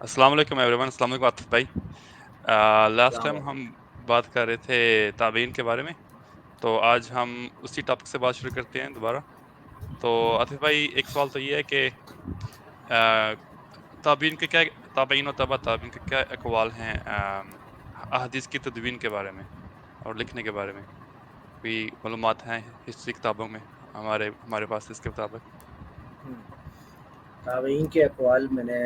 السلام علیکم every one السلام علیکم عاطف بھائی۔ لاسٹ ٹائم ہم بات کر رہے تھے تابعین کے بارے میں تو آج ہم اسی ٹاپک سے بات شروع کرتے ہیں دوبارہ۔ تو عاطف بھائی ایک سوال تو یہ ہے کہ تابعین کے کیا تابعین و تبع تابعین کے کیا اقوال ہیں احادیث کی تدوین کے بارے میں اور لکھنے کے بارے میں؟ کوئی معلومات ہیں ہسٹری کتابوں میں ہمارے ہمارے پاس اس کے مطابق؟ تابعین کے اقوال میں نے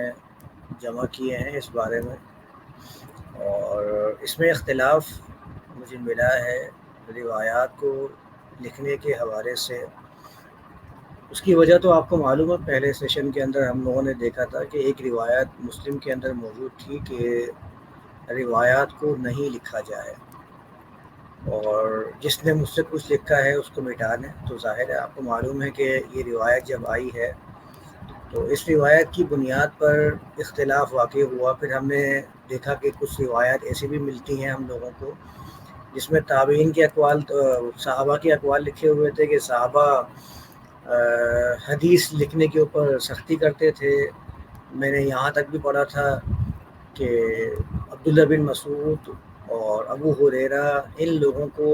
جمع کیے ہیں اس بارے میں۔ اور اس میں اختلاف مجھے ملا ہے روایات کو لکھنے کے حوالے سے۔ اس کی وجہ تو آپ کو معلوم ہے، پہلے سیشن کے اندر ہم لوگوں نے دیکھا تھا کہ ایک روایت مسلم کے اندر موجود تھی کہ روایات کو نہیں لکھا جائے۔ اور جس نے مجھ سے کچھ لکھا ہے اس کو مٹا دیں تو ظاہر ہے، آپ کو معلوم ہے کہ یہ روایت جب آئی ہے تو اس روایت کی بنیاد پر اختلاف واقع ہوا۔ پھر ہم نے دیکھا کہ کچھ روایت ایسی بھی ملتی ہیں ہم لوگوں کو، جس میں تابعین کے اقوال، صحابہ کے اقوال لکھے ہوئے تھے کہ صحابہ حدیث لکھنے کے اوپر سختی کرتے تھے۔ میں نے یہاں تک بھی پڑھا تھا کہ عبداللہ بن مسعود اور ابو حریرا ان لوگوں کو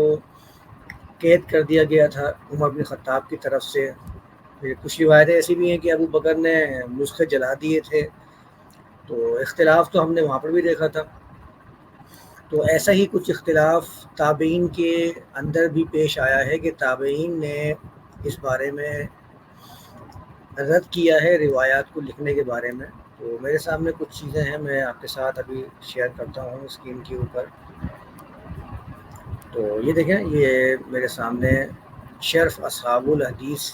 قید کر دیا گیا تھا عمر بن خطاب کی طرف سے۔ پھر کچھ روایتیں ایسی بھی ہیں کہ ابو بکر نے نسخے جلا دیے تھے۔ تو اختلاف تو ہم نے وہاں پر بھی دیکھا تھا۔ تو ایسا ہی کچھ اختلاف تابعین کے اندر بھی پیش آیا ہے کہ تابعین نے اس بارے میں رد کیا ہے روایات کو لکھنے کے بارے میں۔ تو میرے سامنے کچھ چیزیں ہیں، میں آپ کے ساتھ ابھی شیئر کرتا ہوں اسکرین کے اوپر۔ تو یہ دیکھیں، یہ میرے سامنے شرف اصحاب الحدیث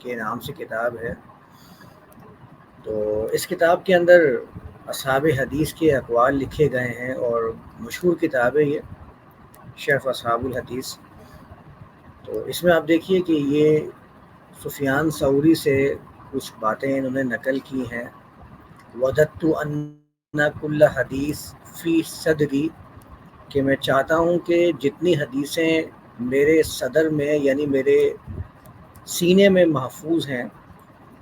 کے نام سے کتاب ہے۔ تو اس کتاب کے اندر اصحاب حدیث کے اقوال لکھے گئے ہیں اور مشہور کتاب ہے یہ، شرف اصحاب الحدیث۔ تو اس میں آپ دیکھیے کہ یہ سفیان سوری سے کچھ باتیں انہوں نے نقل کی ہیں۔ ودت ان کل حدیث فی صدری کہ میں چاہتا ہوں کہ جتنی حدیثیں میرے صدر میں یعنی میرے سینے میں محفوظ ہیں۔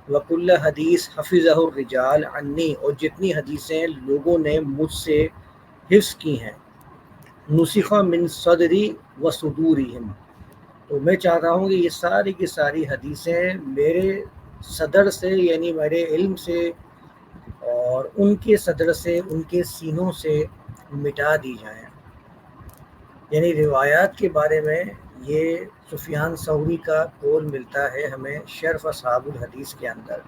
وک اللہ حدیث حفظ الرجال عنی اور جتنی حدیثیں لوگوں نے مجھ سے حفظ کی ہیں۔ نسخہ من صدری و صدوری تو میں چاہتا ہوں کہ یہ ساری کی ساری حدیثیں میرے صدر سے یعنی میرے علم سے اور ان کے صدر سے، ان کے سینوں سے مٹا دی جائیں۔ یعنی روایات کے بارے میں یہ سفیان سوری کا قول ملتا ہے ہمیں شرف اصحاب الحدیث کے اندر۔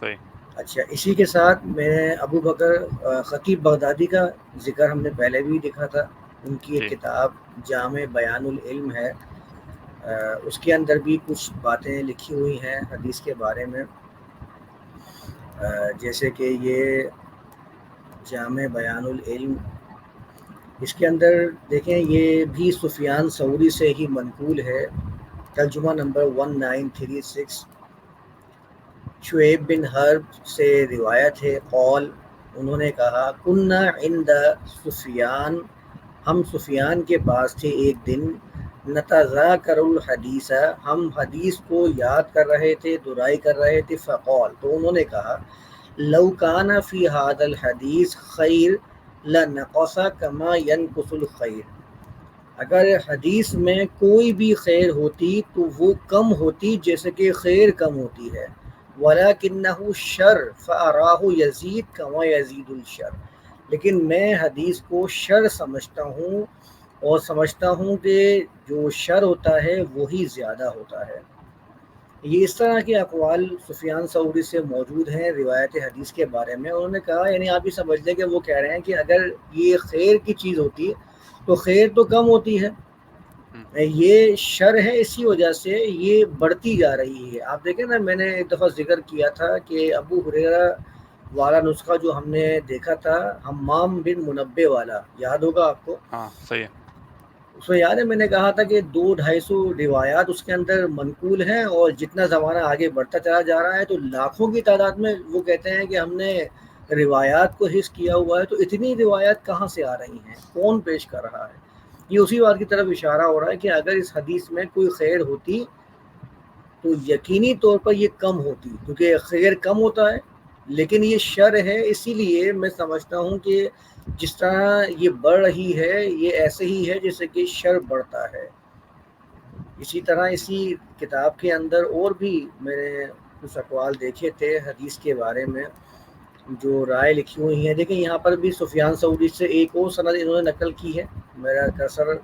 صحیح۔ اچھا اسی کے ساتھ میں نے ابو بکر خطیب بغدادی کا ذکر ہم نے پہلے بھی دیکھا تھا۔ ان کی ایک جی۔ کتاب جامع بیان العلم ہے۔ اس کے اندر بھی کچھ باتیں لکھی ہوئی ہیں حدیث کے بارے میں۔ جیسے کہ یہ جامع بیان العلم اس کے اندر دیکھیں، یہ بھی سفیان سعودی سے ہی منقول ہے۔ ترجمہ number one nine three six Shoaib بن حرب سے روایت ہے۔ قول، انہوں نے کہا کنہ عند سفیان، ہم سفیان کے پاس تھے ایک دن۔ نتذا کر الحدیث، ہم حدیث کو یاد کر رہے تھے، درائی کر رہے تھے۔ فقول تو انہوں نے کہا لوکانہ فی حاد الحدیث خیر لنقص کما ینقص الخیر۔ اگر حدیث میں کوئی بھی خیر ہوتی تو وہ کم ہوتی جیسے کہ خیر کم ہوتی ہے۔ ولاکنہ شر یہ اس طرح کے اقوال سفیان سعودی سے موجود ہیں روایت حدیث کے بارے میں، انہوں نے کہا یعنی آپ یہ سمجھ لیں کہ وہ کہہ رہے ہیں کہ اگر یہ خیر کی چیز ہوتی تو خیر تو کم ہوتی ہے۔ یہ شر ہے، اسی وجہ سے یہ بڑھتی جا رہی ہے۔ آپ دیکھیں نا، میں نے ایک دفعہ ذکر کیا تھا کہ ابو حریرا والا نسخہ جو ہم نے دیکھا تھا ہمام بن منبع والا، یاد ہوگا آپ کو؟ ہاں صحیح۔ اس میں یاد ہے میں نے کہا تھا کہ دو ڈھائی سو روایات اس کے اندر منقول ہیں اور جتنا زمانہ آگے بڑھتا چلا جا رہا ہے تو لاکھوں کی تعداد میں وہ کہتے ہیں کہ ہم نے روایات کو حص کیا ہوا ہے تو اتنی روایات کہاں سے آ رہی ہیں؟ کون پیش کر رہا ہے؟ یہ اسی بات کی طرف اشارہ ہو رہا ہے کہ اگر اس حدیث میں کوئی خیر ہوتی تو یقینی طور پر یہ کم ہوتی کیونکہ خیر کم ہوتا ہے لیکن یہ شر ہے، اسی لیے میں سمجھتا ہوں کہ جس طرح یہ بڑھ رہی ہے یہ ایسے ہی ہے جیسے کہ شر بڑھتا ہے۔ اسی طرح اسی کتاب کے اندر اور بھی میں نے کچھ اقوال دیکھے تھے حدیث کے بارے میں جو رائے لکھی ہوئی ہیں۔ دیکھیں یہاں پر بھی سفیان سعودی سے ایک اور سند انہوں نے نقل کی ہے۔ میرا کرسر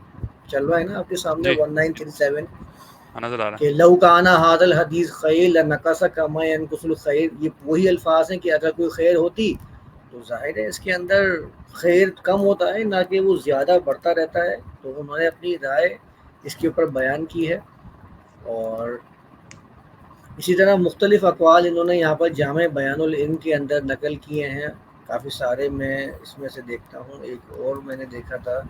چل رہا ہے نا آپ کے سامنے۔ ون نائن تھری سیون کہ لو کانا حادل حدیث خیر نقصہ کما کسل خیر یہ وہی الفاظ ہیں کہ اگر کوئی خیر ہوتی تو ظاہر ہے اس کے اندر خیر کم ہوتا ہے، نہ کہ وہ زیادہ بڑھتا رہتا ہے۔ تو انہوں نے اپنی رائے اس کے اوپر بیان کی ہے۔ اور اسی طرح مختلف اقوال انہوں نے یہاں پر جامع بیان العلم کے اندر نقل کیے ہیں۔ کافی سارے میں اس میں سے دیکھتا ہوں۔ ایک اور میں نے دیکھا تھا۔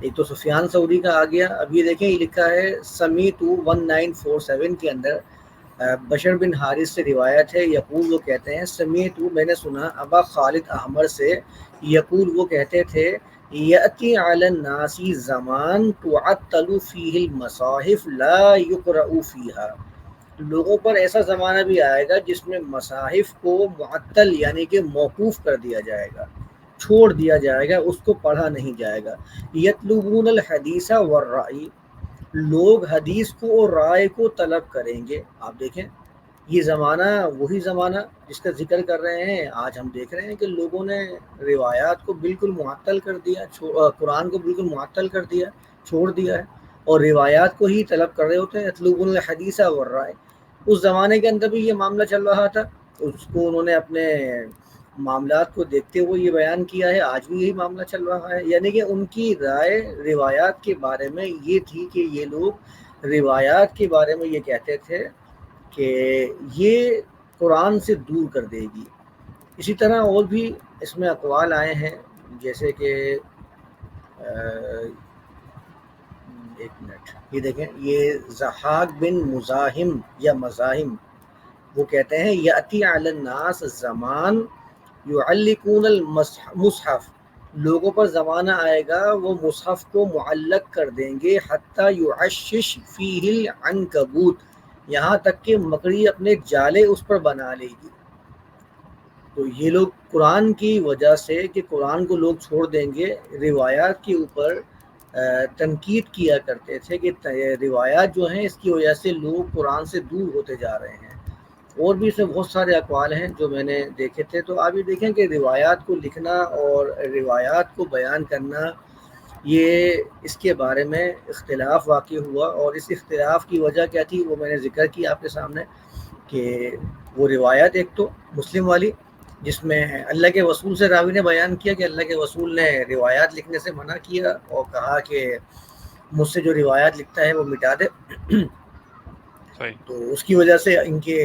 ایک تو سفیان سعودی کا آ گیا۔ اب یہ دیکھیں، یہ لکھا ہے سمی two one nine four seven کے اندر بشر بن حارث سے روایت ہے، یقول وہ کہتے ہیں سمی ٹو میں نے سنا، ابا خالد احمر سے یقول وہ کہتے تھے یتی علی الناسی زمان تعطل فیہ المصاحف لا یقرأ فیہا۔ لوگوں پر ایسا زمانہ بھی آئے گا جس میں مصاحف کو معطل یعنی کہ موقوف کر دیا جائے گا، چھوڑ دیا جائے گا، اس کو پڑھا نہیں جائے گا۔ یتلبون الحدیث والرائی لوگ حدیث کو اور رائے کو طلب کریں گے۔ آپ دیکھیں، یہ زمانہ وہی زمانہ جس کا ذکر کر رہے ہیں۔ آج ہم دیکھ رہے ہیں کہ لوگوں نے روایات کو بالکل معطل کر دیا قرآن کو بالکل معطل کر دیا، چھوڑ دیا ہے۔ اور روایات کو ہی طلب کر رہے ہوتے ہیں۔ اطلوب الحدیثہ ورائے اس زمانے کے اندر بھی یہ معاملہ چل رہا تھا۔ اس کو انہوں نے اپنے معاملات کو دیکھتے ہوئے یہ بیان کیا ہے، آج بھی یہی معاملہ چل رہا ہے۔ یعنی کہ ان کی رائے روایات کے بارے میں یہ تھی کہ یہ لوگ روایات کے بارے میں یہ کہتے تھے کہ یہ قرآن سے دور کر دے گی۔ اسی طرح اور بھی اس میں اقوال آئے ہیں، جیسے کہ ایک منٹ۔ یہ دیکھیں، یہ زحاق بن مزاحم یا مزاحم، وہ کہتے ہیں یاتی الناس زمان یعلقون المصحف لوگوں پر زمانہ آئے گا، وہ مصحف کو معلق کر دیں گے، حتیٰ یعشش فیہ العنکبوت۔ یہاں تک کہ مکڑی اپنے جالے اس پر بنا لے گی۔ تو یہ لوگ قرآن کی وجہ سے کہ قرآن کو لوگ چھوڑ دیں گے، روایات کے اوپر تنقید کیا کرتے تھے کہ روایات جو ہیں، اس کی وجہ سے لوگ قرآن سے دور ہوتے جا رہے ہیں۔ اور بھی اس میں بہت سارے اقوال ہیں جو میں نے دیکھے تھے۔ تو آپ یہ دیکھیں کہ روایات کو لکھنا اور روایات کو بیان کرنا، یہ اس کے بارے میں اختلاف واقع ہوا اور اس اختلاف کی وجہ کیا تھی وہ میں نے ذکر کی آپ کے سامنے کہ وہ روایت ایک تو مسلم والی، جس میں اللہ کے وصول سے راوی نے بیان کیا کہ اللہ کے وصول نے روایات لکھنے سے منع کیا اور کہا کہ مجھ سے جو روایات لکھتا ہے وہ مٹا دے۔ تو اس کی وجہ سے ان کے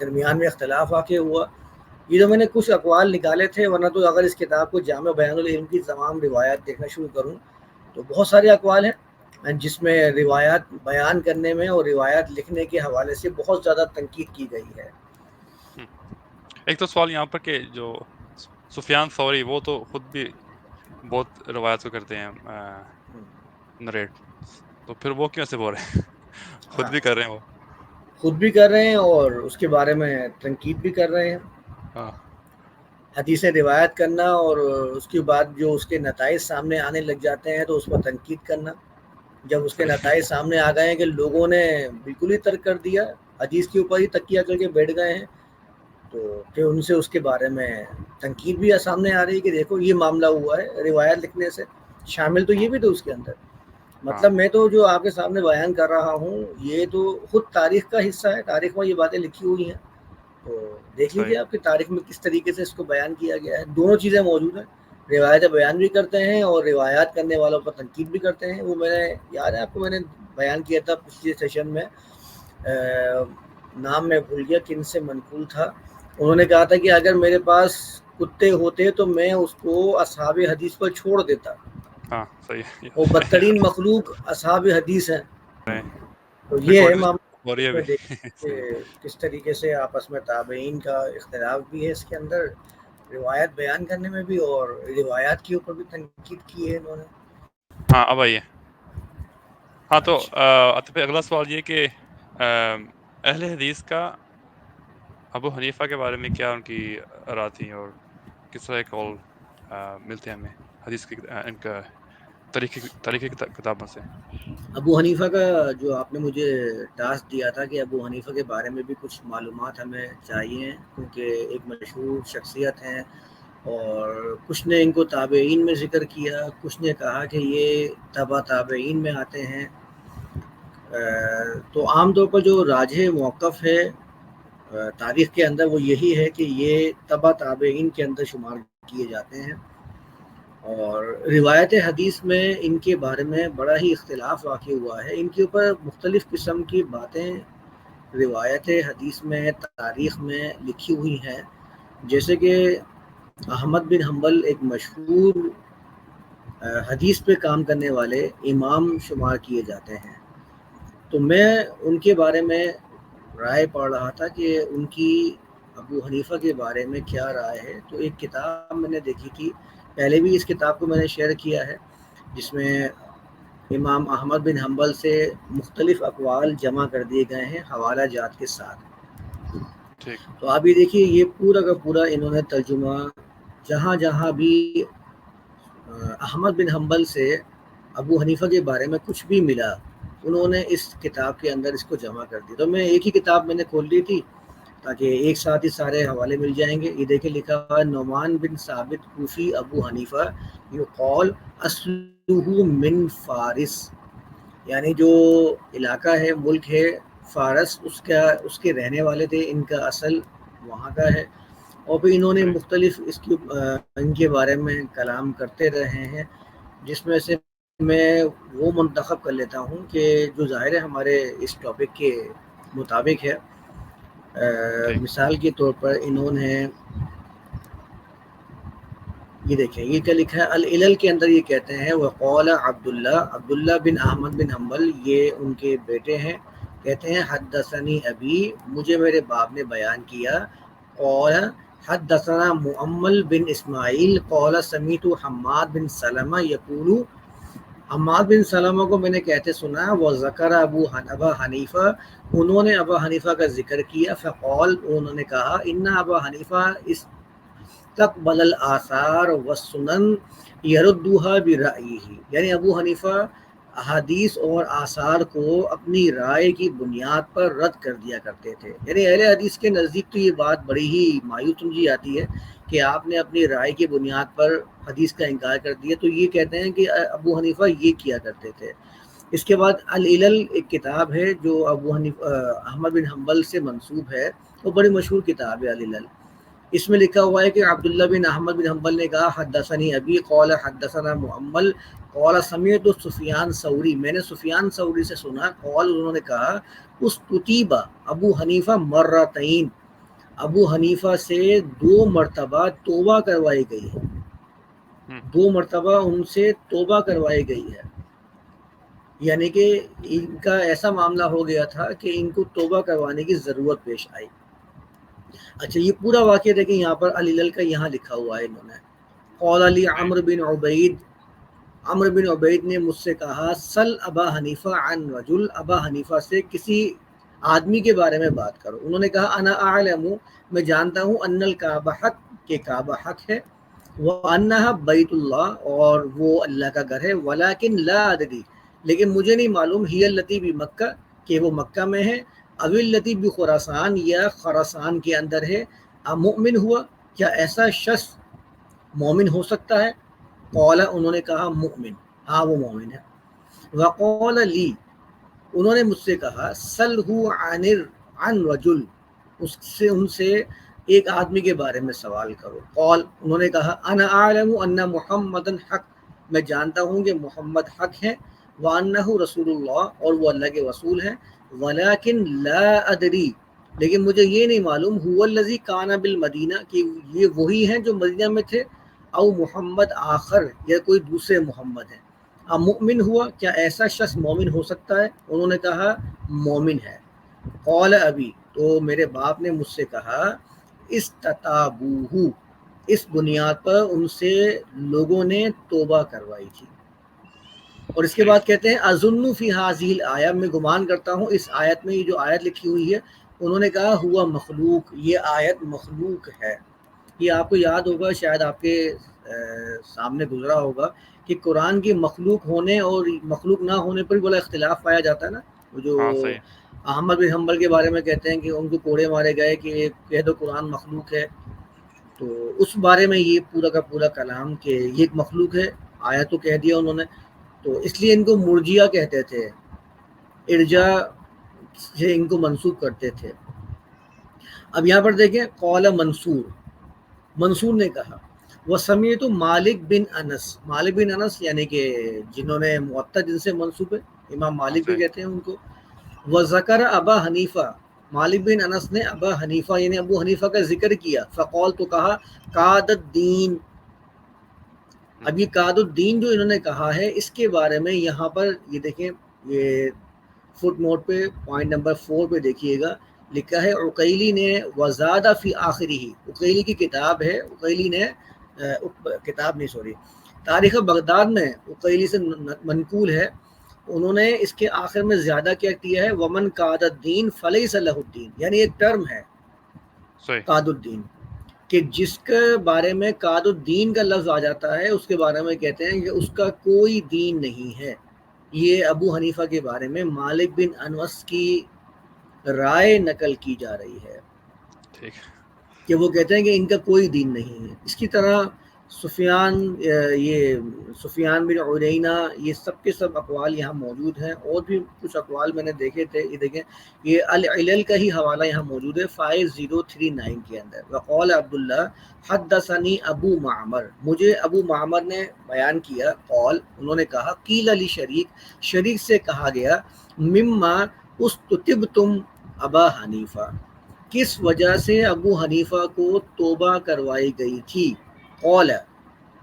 درمیان میں اختلاف واقع ہوا۔ یہ جو میں نے کچھ اقوال نکالے تھے ورنہ تو اگر اس کتاب کو جامع بیان العلم کی تمام روایات دیکھنا شروع کروں تو بہت سارے اقوال ہیں۔ جس میں روایات بیان کرنے میں اور روایات لکھنے کے حوالے سے بہت زیادہ تنقید کی گئی ہے۔ ایک تو سوال یہاں پر کہ جو سفیان سوری وہ تو خود بھی بہت روایت کو کرتے ہیں نریٹ تو پھر وہ کیوں سے بول رہے ہیں؟ خود بھی کر رہے ہیں وہ۔ خود بھی کر رہے ہیں اور اس کے بارے میں تنقید بھی کر رہے ہیں۔ ہاں۔ حدیث روایت کرنا اور اس کے بعد جو اس کے نتائج سامنے آنے لگ جاتے ہیں تو اس پر تنقید کرنا۔ جب اس کے نتائج سامنے آ گئے ہیں کہ لوگوں نے بالکل ہی ترک کر دیا حدیث کے اوپر ہی تکیہ کر کے بیٹھ گئے ہیں تو پھر ان سے اس کے بارے میں تنقید بھی سامنے آ رہی ہے کہ دیکھو یہ معاملہ ہوا ہے روایت لکھنے سے شامل تو یہ بھی تھا اس کے اندر۔ مطلب میں تو جو آپ کے سامنے بیان کر رہا ہوں یہ تو خود تاریخ کا حصہ ہے تاریخ میں یہ باتیں لکھی ہوئی ہیں۔ تو دیکھ لیجیے آپ کی تاریخ میں کس طریقے سے اس کو بیان کیا گیا ہے۔ دونوں چیزیں موجود ہیں۔ روایتیں بیان بھی کرتے ہیں اور روایات کرنے والوں پر تنقید بھی کرتے ہیں۔ وہ میں نے یاد ہے آپ کو میں نے بیان کیا تھا پچھلے سیشن میں۔ نام میں بھول گیا کن سے منقول تھا۔ انہوں نے کہا تھا کہ اگر میرے پاس کتے ہوتے تو میں اس کو اصحاب حدیث پر چھوڑ دیتا۔ ہاں صحیح وہ بدترین مخلوق اصحاب حدیث ہیں۔ تو یہ ہے معاملہ۔ کس طریقے سے آپس میں تابعین کا اختلاف بھی ہے اس کے اندر روایت بیان کرنے میں بھی اور روایات کے اوپر بھی تنقید کی ہے انہوں نے۔ ہاں اب آئیے۔ ہاں تو اگلا سوال یہ کہ اہل حدیث کا ابو حنیفہ کے بارے میں کیا ان کی رائے تھی اور کس طرح کال ملتے ہیں ہمیں حدیث کی ان کا طریقے طریقے کتابوں سے۔ ابو حنیفہ کا جو آپ نے مجھے ٹاسک دیا تھا کہ ابو حنیفہ کے بارے میں بھی کچھ معلومات ہمیں چاہیے، کیونکہ ایک مشہور شخصیت ہیں اور کچھ نے ان کو تابعین میں ذکر کیا، کچھ نے کہا کہ یہ تبا تابعین میں آتے ہیں۔ تو عام طور پر جو راجہ موقف ہے تاریخ کے اندر وہ یہی ہے کہ یہ تبا تابعین کے اندر شمار کیے جاتے ہیں۔ اور روایت حدیث میں ان کے بارے میں بڑا ہی اختلاف واقع ہوا ہے۔ ان کے اوپر مختلف قسم کی باتیں روایت حدیث میں، تاریخ میں لکھی ہوئی ہیں۔ جیسے کہ احمد بن حنبل ایک مشہور حدیث پہ کام کرنے والے امام شمار کیے جاتے ہیں۔ تو میں ان کے بارے میں رائے پڑھ رہا تھا کہ ان کی ابو حنیفہ کے بارے میں کیا رائے ہے۔ تو ایک کتاب میں نے دیکھی تھی پہلے بھی اس کتاب کو میں نے شیئر کیا ہے جس میں امام احمد بن حنبل سے مختلف اقوال جمع کر دیے گئے ہیں حوالہ جات کے ساتھ۔ تو آپ یہ دیکھیے یہ پورا کا پورا انہوں نے ترجمہ جہاں جہاں بھی احمد بن حنبل سے ابو حنیفہ کے بارے میں کچھ بھی ملا انہوں نے اس کتاب کے اندر اس کو جمع کر دی تو میں ایک ہی کتاب میں نے کھول دی تھی تاکہ ایک ساتھ ہی سارے حوالے مل جائیں گے۔ یہ دیکھیں لکھا ہوا ہے نعمان بن ثابت کوفی ابو حنیفہ یہ قول اسلوہ من فارس۔ یعنی جو علاقہ ہے ملک ہے فارس اس کا اس کے رہنے والے تھے ان کا اصل وہاں کا ہے۔ اور پھر انہوں نے مختلف اس کی ان کے بارے میں کلام کرتے رہے ہیں جس میں سے میں وہ منتخب کر لیتا ہوں کہ جو ظاہر ہے ہمارے اس ٹاپک کے مطابق ہے۔ مثال کے طور پر انہوں نے یہ دیکھیں یہ کیا لکھا ہے؟ العلل کے اندر یہ کہتے ہیں وہ قول عبداللہ عبداللہ بن احمد بن حنبل یہ ان کے بیٹے ہیں۔ کہتے ہیں حدثنی ابھی مجھے میرے باپ نے بیان کیا۔ قول حدثنا معمل بن اسماعیل قول سمیت حماد بن سلمہ یقول حماد بن سلمہ کو میں نے کہتے سنا، وہ ذکر ابو ابا حنیفہ، انہوں نے ابا حنیفہ کا ذکر کیا فقول انہوں نے کہا، ان ابا حنیفہ اس تقبل الاثار والسنن یردوها برائیہ یعنی ابو حنیفہ احادیث اور آثار کو اپنی رائے کی بنیاد پر رد کر دیا کرتے تھے۔ یعنی اہل حدیث کے نزدیک تو یہ بات بڑی ہی مایوس سمجھی آتی ہے کہ آپ نے اپنی رائے کی بنیاد پر حدیث کا انکار کر دیا، تو یہ کہتے ہیں کہ ابو حنیفہ یہ کیا کرتے تھے۔ اس کے بعد العلل ایک کتاب ہے جو ابو حنیفہ احمد بن حنبل سے منسوب ہے، وہ بڑی مشہور کتاب ہے العلل۔ اس میں لکھا ہوا ہے کہ عبداللہ بن احمد بن حنبل نے کہا، حدثنی ابی قول حدثنا محمل قول سمیت و سفیان سوری میں نے سفیان سوری سے سنا قول انہوں نے کہا اس کتیبہ ابو حنیفہ مرتعین ابو حنیفہ سے دو مرتبہ توبہ کروائی گئی ہے۔ دو مرتبہ ان سے توبہ کروائی گئی ہے۔ یعنی کہ ان کا ایسا معاملہ ہو گیا تھا کہ ان کو توبہ کروانے کی ضرورت پیش آئی۔ اچھا یہ پورا واقعہ دیکھیں یہاں پر علی کا یہاں لکھا ہوا ہے انہوں نے۔ قول علی عمر بن عبید۔ عمر بن عبید نے مجھ سے کہا سل ابا حنیفہ عن رجل۔ ابا حنیفہ سے کسی آدمی کے بارے میں بات کرو۔ انہوں نے کہا، انا اعلم، میں جانتا ہوں ان الکعبہ حق، کہ کعبہ حق ہے۔ وہ انہا بیت اللہ اور وہ اللہ کا گھر ہے۔ ولیکن لا ادری لیکن مجھے نہیں معلوم، ہی اللتی بھی مکہ، کہ وہ مکہ میں ہے۔ اول لطیف بھی خوراسان یا خوراسان کے اندر ہے۔ مؤمن ہوا؟ کیا ایسا شخص مومن ہو سکتا ہے؟ قولا انہوں نے کہا، مؤمن۔ ہاں وہ مومن ہے۔ وقول لی انہوں نے مجھ سے کہا سلح عن عن رجل، اس سے ان سے ایک آدمی کے بارے میں سوال کرو۔ قول انہوں نے کہا، انا اعلم ان محمد حق۔ میں جانتا ہوں کہ محمد حق ہے وانہ رسول اللہ، اور وہ اللہ کے رسول ہیں۔ ولیکن لا ادری، لیکن مجھے یہ نہیں معلوم، هو الذی کان بالمدینہ، کہ یہ وہی ہیں جو مدینہ میں تھے، او محمد آخر، یا کوئی دوسرے محمد ہیں۔ اب مؤمن ہوا، کیا ایسا شخص مومن ہو سکتا ہے؟ انہوں نے کہا مومن ہے۔ قول ابھی تو میرے باپ نے مجھ سے کہا اس تتابوہ اس بنیاد پر ان سے لوگوں نے توبہ کروائی تھی۔ اور اس کے بعد کہتے ہیں ازن فی حاضل آیا میں گمان کرتا ہوں، اس آیت میں یہ جو آیت لکھی ہوئی ہے، انہوں نے کہا، ہوا مخلوق، یہ آیت مخلوق ہے۔ یہ آپ کو یاد ہوگا، شاید آپ کے سامنے گزرا ہوگا کہ قرآن کی مخلوق ہونے اور مخلوق نہ ہونے پر بھی بڑا اختلاف پایا جاتا ہے نا۔ وہ جو ہاں احمد بن حنبل کے بارے میں کہتے ہیں کہ ان کو کوڑے مارے گئے کہ کہہ دو قرآن مخلوق ہے۔ تو اس بارے میں یہ پورا کا پورا کلام کہ یہ ایک مخلوق ہے آیا تو کہہ دیا انہوں نے۔ تو اس لیے ان کو مرجیا کہتے تھے ارجا سے ان کو منسوخ کرتے تھے۔ اب یہاں پر دیکھیں قول منصور۔ منصور نے کہا وہ سمیت مالک بن انس مالک بن انس یعنی کہ جنہوں نے معطا جن سے منصوب ہے امام مالک بھی کہتے ہیں ان کو۔ وہ ذکر ابا حنیفہ مالک بن انس نے ابا حنیفہ یعنی ابو حنیفہ کا ذکر کیا۔ فقول تو کہا قاد الدین۔ اب یہ قاد الدین جو انہوں نے کہا ہے اس کے بارے میں یہاں پر یہ دیکھیں یہ فٹ نوٹ پہ پوائنٹ نمبر فور پہ دیکھیے گا۔ لکھا ہے عقیلی نے وزادہ فی آخری ہی عقیلی کی کتاب ہے عقیلی نے کتاب نہیں سوری۔ تاریخ بغداد میں عقیلی سے منقول ہے۔ انہوں نے اس کے آخر میں زیادہ کیا کیا ہے؟ ومن قاد الدین فلح صلاح الدین یعنی ایک ٹرم ہے۔ قاد الدین کہ جس کے بارے میں قاد الدین کا لفظ آ جاتا ہے اس کے بارے میں کہتے ہیں کہ اس کا کوئی دین نہیں ہے۔ یہ ابو حنیفہ کے بارے میں مالک بن انوس کی رائے نقل کی جا رہی ہے۔ کہ وہ کہتے ہیں کہ ان کا کوئی دین نہیں ہے۔ اس کی طرح سفیان یہ سفیان بن عرینہ یہ سب کے سب اقوال یہاں موجود ہیں۔ اور بھی کچھ اقوال میں نے دیکھے تھے، یہ دیکھیں، یہ العلل کا ہی حوالہ یہاں موجود ہے فائیو زیرو تھری نائن کے اندر۔ وقول عبداللہ حد ثنی ابو معمر۔ مجھے ابو معمر نے بیان کیا قول انہوں نے کہا کیل علی شریک شریک سے کہا گیا، مما اس طب تم ابا حنیفہ۔ کس وجہ سے ابو حنیفہ کو توبہ کروائی گئی تھی؟ قول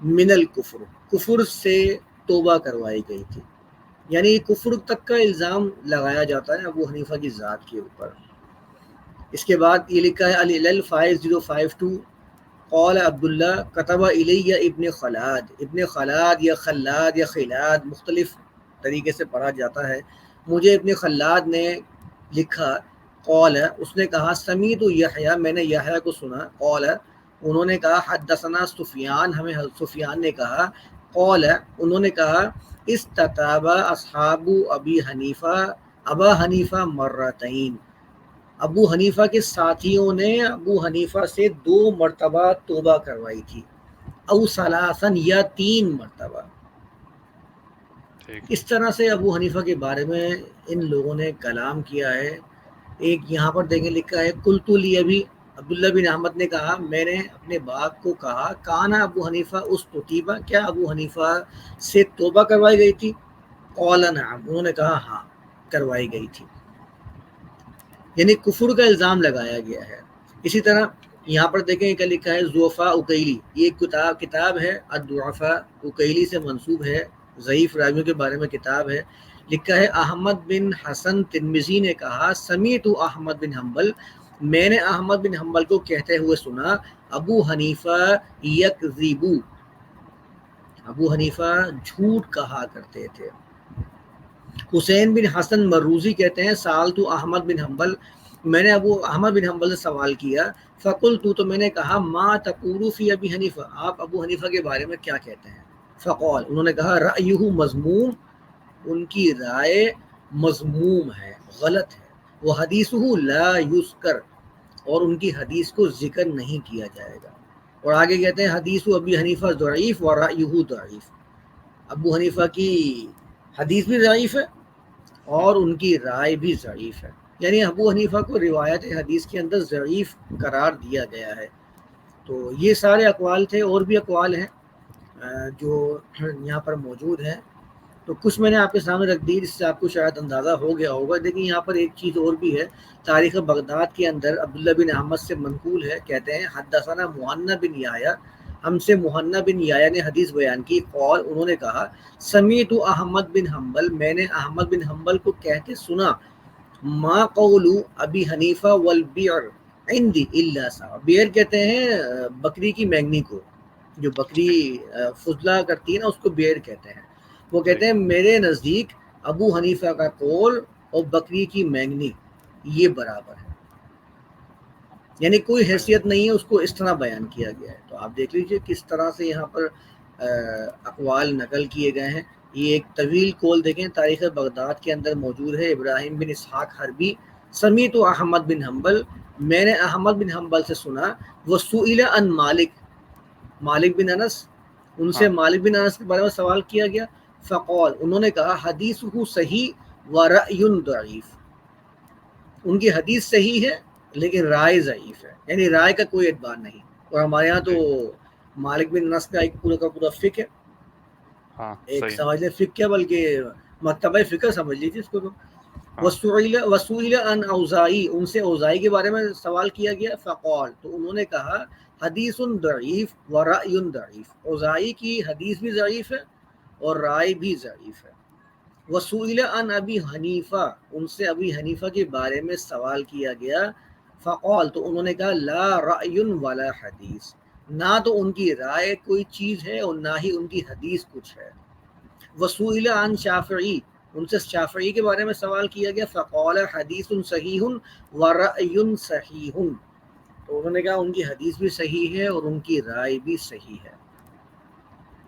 من الکفر، کفر سے توبہ کروائی گئی تھی۔ یعنی کفر تک کا الزام لگایا جاتا ہے ابو حنیفہ کی ذات کے اوپر۔ اس کے بعد یہ لکھا ہے علی فائیو زیرو فائیو ٹو۔ قول عبداللہ کتبہ علیہ ابن خلاد۔ ابن خلاد یا خلاد یا خلاد، مختلف طریقے سے پڑھا جاتا ہے۔ مجھے ابن خلاد نے لکھا قول ہے اس نے کہا سمیت و یحییٰ میں نے یحییٰ کو سنا قول ہے انہوں نے کہا حدثنا سفیان ہمیں سفیان نے کہا قول ہے انہوں نے کہا اس تطابہ اصحاب ابی حنیفہ ابا حنیفہ مرتعین ابو حنیفہ کے ساتھیوں نے ابو حنیفہ سے دو مرتبہ توبہ کروائی تھی۔ او سلاسن یا تین مرتبہ۔ اس طرح سے ابو حنیفہ کے بارے میں ان لوگوں نے کلام کیا ہے۔ ایک یہاں پر دیکھیں لکھا ہے کلتولی ابھی عبداللہ بن احمد نے کہا، میں نے اپنے باپ کو کہا کانا ابو حنیفہ اس توتیبہ کیا ابو حنیفہ سے توبہ کروائی گئی تھی؟ نعم، انہوں نے کہا ہاں کروائی گئی تھی۔ یعنی کفر کا الزام لگایا گیا ہے۔ اسی طرح یہاں پر دیکھیں کیا لکھا ہے زوفا اکیلی یہ ایک کتاب کتاب ہے الدعفا اکیلی سے منصوب ہے، ضعیف راویوں کے بارے میں کتاب ہے۔ لکھا ہے احمد بن حسن تنمزی نے کہا، سمیت احمد بن حنبل، میں نے احمد بن حنبل کو کہتے ہوئے سنا، ابو حنیفہ یکذیبو ابو حنیفہ جھوٹ کہا کرتے تھے۔ حسین بن حسن مروزی کہتے ہیں، سال تو احمد بن حنبل، میں نے ابو احمد بن حنبل سے سوال کیا فقل تو تو میں نے کہا، ما تقولو فی ابی حنیفہ، آپ ابو حنیفہ کے بارے میں کیا کہتے ہیں؟ فقول انہوں نے کہا رأیہ مضموم ان کی رائے مضموم ہے، غلط ہے۔ وہ حدیث لا یسکر اور ان کی حدیث کو ذکر نہیں کیا جائے گا۔ اور آگے کہتے ہیں حدیث ابی حنیفہ ضعیف و رایہ ضعیف۔ ابو حنیفہ کی حدیث بھی ضعیف ہے اور ان کی رائے بھی ضعیف ہے۔ یعنی ابو حنیفہ کو روایت حدیث کے اندر ضعیف قرار دیا گیا ہے۔ تو یہ سارے اقوال تھے، اور بھی اقوال ہیں جو یہاں پر موجود ہیں۔ تو کچھ میں نے آپ کے سامنے رکھ دی، جس سے آپ کو شاید اندازہ ہو گیا ہوگا۔ لیکن یہاں پر ایک چیز اور بھی ہے۔ تاریخ بغداد کے اندر عبداللہ بن احمد سے منقول ہے۔ کہتے ہیں، حدثنا محنہ بن یایا۔ ہم سے محنہ بن یایا نے حدیث بیان کی اور انہوں نے کہا، سمیت احمد بن حنبل، میں نے احمد بن حنبل کو کہتے سنا، ما قول ابی حنیفہ والبیع عندی اللہ صاحب بیئر کہتے ہیں، بکری کی مینگنی کو، جو بکری فضلہ کرتی ہے نا، اس کو بیئر کہتے ہیں۔ وہ کہتے ہیں میرے نزدیک ابو حنیفہ کا قول اور بکری کی مینگنی یہ برابر ہے۔ یعنی کوئی حیثیت نہیں ہے اس کو اس طرح بیان کیا گیا ہے۔ تو آپ دیکھ لیجیے کس طرح سے یہاں پر اقوال نقل کیے گئے ہیں۔ یہ ایک طویل کول دیکھیں تاریخ بغداد کے اندر موجود ہے۔ ابراہیم بن اسحاق حربی سمیت و احمد بن حنبل۔ میں نے احمد بن حنبل سے سنا وہ سئل ان مالک۔ مالک بن انس۔ ان سے ہاں۔ مالک بن انس کے بارے میں سوال کیا گیا۔ فقول انہوں نے کہا حدیث صحیح و ضعیف۔ ان کی حدیث صحیح ہے لیکن رائے ضعیف ہے۔ یعنی رائے کا کوئی اعتبار نہیں۔ اور ہمارے یہاں تو مالک بن انس کا ایک پورا کا پورا فک ہے۔ ہاں ایک سمجھ لیں فک کیا بلکہ مکتبہ فکر سمجھ لیجیے اس کو تو۔ ہاں۔ وسوئل ان اوزائی ان سے اوزائی کے بارے میں سوال کیا گیا فقول تو انہوں نے کہا حدیث ضعیف و رأی ضعیف۔ اوزائی کی حدیث بھی ضعیف ہے اور رائے بھی ضعیف ہے۔ وسوئل ان ابی حنیفہ ان سے ابی حنیفہ کے بارے میں سوال کیا گیا۔ فقول تو انہوں نے کہا، لا رأی ولا حدیث۔ نہ تو ان کی رائے کوئی چیز ہے اور نہ ہی ان کی حدیث کچھ ہے۔ وسوئل ان شافعی، ان سے شافعی کے بارے میں سوال کیا گیا۔ فقول حدیث صحیح، و رأی صحیح۔ تو انہوں نے کہا، ان کی حدیث بھی صحیح ہے اور ان کی رائے بھی صحیح ہے۔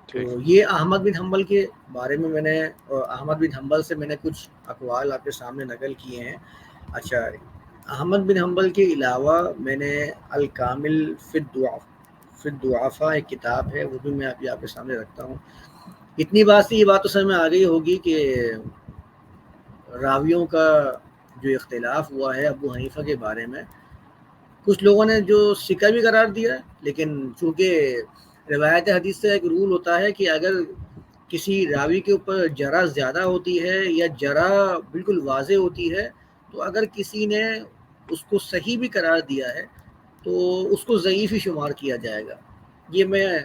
تو یہ احمد بن حنبل کے بارے میں میں نے، احمد بن حنبل سے میں نے کچھ اقوال آپ کے سامنے نقل کیے ہیں۔ اچھا احمد بن حنبل کے علاوہ میں نے الکامل فد فد دعافہ ایک کتاب ہے، وہ بھی میں آپ کے سامنے رکھتا ہوں۔ اتنی بات سے یہ بات تو سمجھ میں آ گئی ہوگی کہ راویوں کا جو اختلاف ہوا ہے ابو حنیفہ کے بارے میں، کچھ لوگوں نے جو سکہ بھی قرار دیا ہے لیکن چونکہ روایت حدیث سے ایک رول ہوتا ہے کہ اگر کسی راوی کے اوپر جرا زیادہ ہوتی ہے یا جرا بالکل واضح ہوتی ہے تو اگر کسی نے اس کو صحیح بھی قرار دیا ہے تو اس کو ضعیف ہی شمار کیا جائے گا۔ یہ میں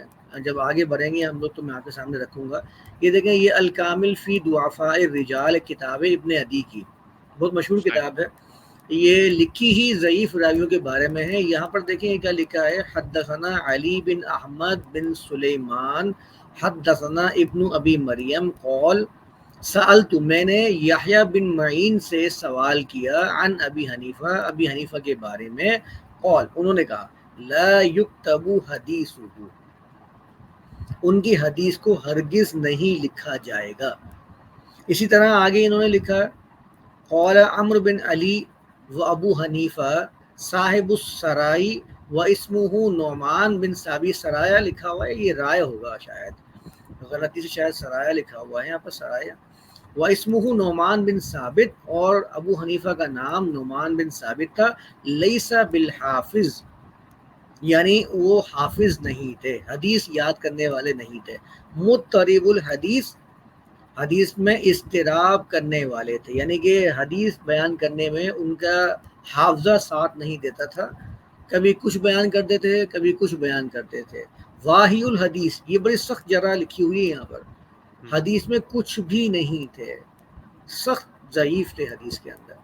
جب آگے بڑھیں گے ہم لوگ تو میں آپ کے سامنے رکھوں گا۔ یہ دیکھیں یہ الکامل فی دعافاء الرجال کتاب ابن عدی کی۔ بہت مشہور کتاب ہے۔ یہ لکھی ہی ضعیف راویوں کے بارے میں ہے۔ یہاں پر دیکھیں کیا لکھا ہے؟ حدثنا علی بن احمد بن سلیمان، حدثنا ابن ابی مریم قول سألت، میں نے یحییٰ بن معین سے سوال کیا عن ابی حنیفہ ابی حنیفہ کے بارے میں۔ قول انہوں نے کہا، لا یکتب حدیثہ ان کی حدیث کو ہرگز نہیں لکھا جائے گا۔ اسی طرح آگے انہوں نے لکھا قول عمر بن علی و ابو حنیفہ صاحب السرائی و اسمہ نعمان بن صابی سرایا لکھا ہوا ہے، یہ رائے ہوگا شاید۔ غلطی سے شاید سرایا لکھا ہوا ہے یہاں پر، سرایا۔ و اسمہ نعمان بن ثابت اور ابو حنیفہ کا نام نعمان بن ثابت تھا۔ لیسا بالحافظ یعنی وہ حافظ نہیں تھے، حدیث یاد کرنے والے نہیں تھے۔ متریب الحدیث حدیث میں استراب کرنے والے تھے یعنی کہ حدیث بیان کرنے میں ان کا حافظہ ساتھ نہیں دیتا تھا۔ کبھی کچھ بیان کرتے تھے کبھی کچھ بیان کرتے تھے واحی الحدیث، یہ بڑی سخت جرا لکھی ہوئی ہے یہاں پر۔ حدیث میں کچھ بھی نہیں تھے۔ سخت ضعیف تھے حدیث کے اندر۔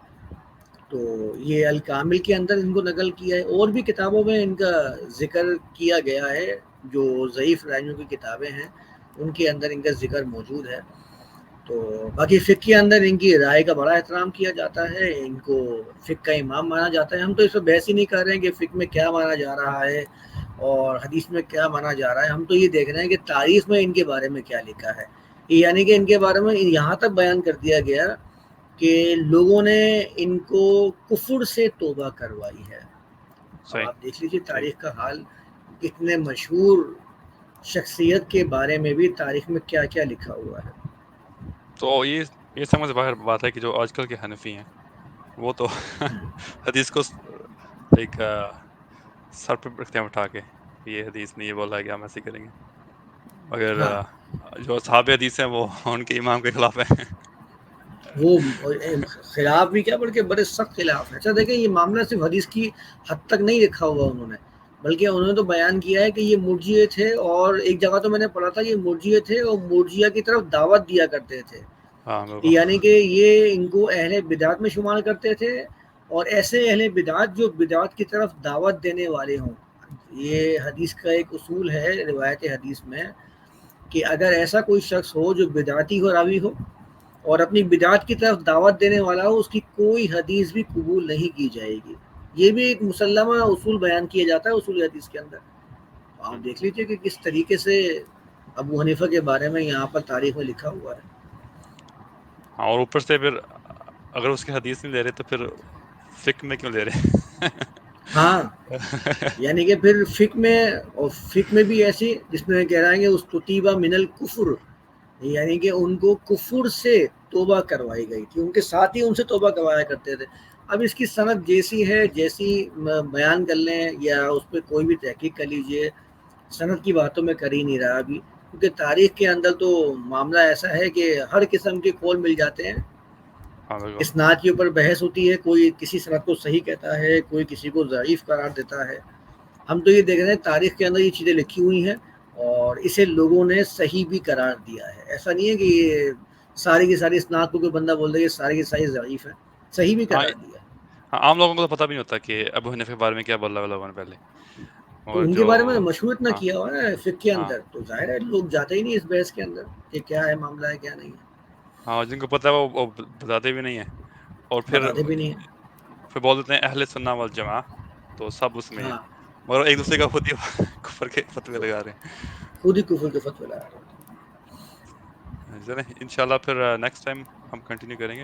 تو یہ الکامل کے اندر ان کو نقل کیا ہے۔ اور بھی کتابوں میں ان کا ذکر کیا گیا ہے، جو ضعیف رائنوں کی کتابیں ہیں، ان کے اندر ان کا ذکر موجود ہے۔ تو باقی فک کے اندر ان کی رائے کا بڑا احترام کیا جاتا ہے ان کو فک کا امام مانا جاتا ہے۔ ہم تو اس پہ بحث ہی نہیں کر رہے ہیں کہ فک میں کیا مانا جا رہا ہے اور حدیث میں کیا مانا جا رہا ہے۔ ہم تو یہ دیکھ رہے ہیں کہ تاریخ میں ان کے بارے میں کیا لکھا ہے۔ یعنی کہ ان کے بارے میں یہاں تک بیان کر دیا گیا کہ لوگوں نے ان کو کفر سے توبہ کروائی ہے۔ آپ دیکھ لیجیے تاریخ کا حال اتنے مشہور شخصیت کے بارے میں بھی تاریخ میں کیا کیا لکھا ہوا ہے۔ تو یہ یہ سمجھ باہر بات ہے کہ جو آج کل کے حنفی ہیں، وہ تو حدیث کو ایک سر پہ رکھتے ہیں اٹھا کے، یہ حدیث نہیں، یہ بولا ہے کہ ہم ایسے کریں گے۔ مگر جو صحاب حدیث ہیں، وہ ان کے امام کے خلاف ہیں۔ وہ خلاف بھی کیا، بلکہ بڑے سخت خلاف ہیں۔ اچھا دیکھیں، یہ معاملہ صرف حدیث کی حد تک نہیں لکھا ہوا انہوں نے۔ بلکہ انہوں نے تو بیان کیا ہے کہ یہ مرجیے تھے اور ایک جگہ تو میں نے پڑھا تھا یہ مرجیے تھے اور مرجیا کی طرف دعوت دیا کرتے تھے۔ یعنی کہ یہ ان کو اہل بدعت میں شمار کرتے تھے اور ایسے اہل بدعت جو بدعت کی طرف دعوت دینے والے ہوں۔ یہ حدیث کا ایک اصول ہے روایت حدیث میں کہ اگر ایسا کوئی شخص ہو جو بدعتی ہو راوی ہو اور اپنی بدعت کی طرف دعوت دینے والا ہو اس کی کوئی حدیث بھی قبول نہیں کی جائے گی۔ یہ بھی ایک مسلمہ اصول بیان کیا جاتا ہے اصول حدیث کے اندر۔ آپ دیکھ لیجیے کہ کس طریقے سے ابو حنیفہ کے بارے میں یہاں پر تاریخ میں لکھا ہوا ہے۔ اور اوپر سے پھر اگر اس کی حدیث نہیں لے رہے تو پھر فک میں کیوں لے رہے؟ ہاں۔ یعنی کہ پھر فک میں اور فک میں بھی ایسی جس میں کہہ رہا ہے کہ اس قطیبہ من الکفر یعنی کہ ان کو کفر سے توبہ کروائی گئی تھی۔ ان کے ساتھ ہی ان سے توبہ کروایا کرتے تھے۔ اب اس کی صنعت جیسی ہے جیسی بیان کر لیں یا اس پہ کوئی بھی تحقیق کر لیجیے صنعت کی باتوں میں کر ہی نہیں رہا ابھی۔ کیونکہ تاریخ کے اندر تو معاملہ ایسا ہے کہ ہر قسم کے کول مل جاتے ہیں۔ اسناد کے اوپر بحث ہوتی ہے کوئی کسی صنعت کو صحیح کہتا ہے کوئی کسی کو ضعیف قرار دیتا ہے۔ ہم تو یہ دیکھ رہے ہیں تاریخ کے اندر یہ چیزیں لکھی ہوئی ہیں اور اسے لوگوں نے صحیح بھی قرار دیا ہے۔ ایسا نہیں ہے کہ یہ ساری کی ساری اسناد کو کوئی بندہ بول دے کہ ساری کی ساری ضعیف ہے۔ صحیح بھی قرار دیا عام لوگوں کو تو پتہ بھی نہیں ہوتا کہ ابو حنیفہ کے بارے میں کیا بولا لوگوں نے پہلے۔ ان کے بارے میں مشہور اتنا ہاں۔ کیا ہوا ہے فقہ کے ہاں۔ اندر۔ تو ظاہر ہے لوگ جاتے ہی نہیں اس بحث کے اندر کہ کیا ہے معاملہ ہے کیا نہیں ہے۔ ہاں جن کو پتہ ہے وہ بتاتے بھی نہیں ہیں۔ اور پھر بتاتے بھی نہیں ہیں۔ پھر بول دیتے ہیں اہل سنہ والجماع تو سب اس میں ہیں ہاں۔ مگر ایک دوسرے کا خود ہی کفر کے فتوے لگا رہے خود ہی کفر کے فتوی لگا رہے ہیں۔ ہیں انشاءاللہ پھر نیکسٹ ٹائم ہم کنٹینیو کریں گے۔